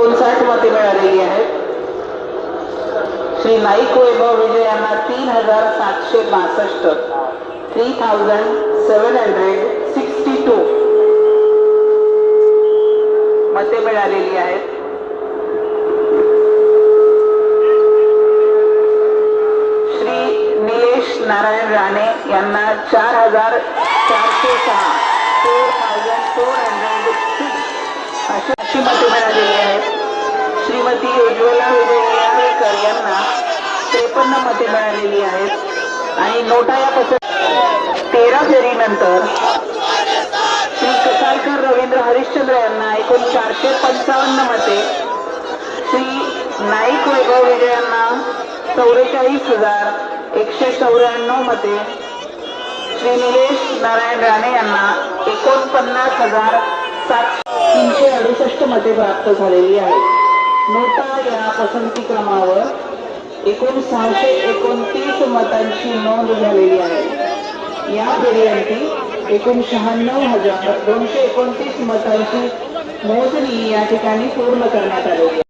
एकोणसाठ मते मिळालेली आहेत. श्री नाईक वैभव विजय यांना तीन हजार सातशे बासष्ट three thousand seven hundred sixty two मते मिळालेली आहेत. श्री निलेश नारायण राणे यांना चार हजार चारशे सहा four thousand four hundred six अशी अशी मते मिळालेली आहेत. श्रीमती उज्ज्वला विजयकर यांना त्रेपन्न मते मिळालेली आहेत. आणि नोटा या पसर तेरा फेरीनंतर श्री कसालकर रवींद्र हरिश्चंद्र यांना एकूण चारशे पंचावन्न मते श्री नाईक वैभव विजय यांना चौवेचाळीस हजार एकशे चौऱ्याण्णव मते श्री निलेश नारायण राणे यांना एकोणपन्नास हजार सातशे तीनशे मते प्राप्त झालेली आहेत नोटा या पसंती क्रमावर एकूण सहाशे एकोणतीस मतांची नोंद झालेली आहे. या फेरीअंती एकूण शहाण्णव हजार दोनशे एकोणतीस मतांची मोजणी या ठिकाणी पूर्ण करण्यात आलेली आहे.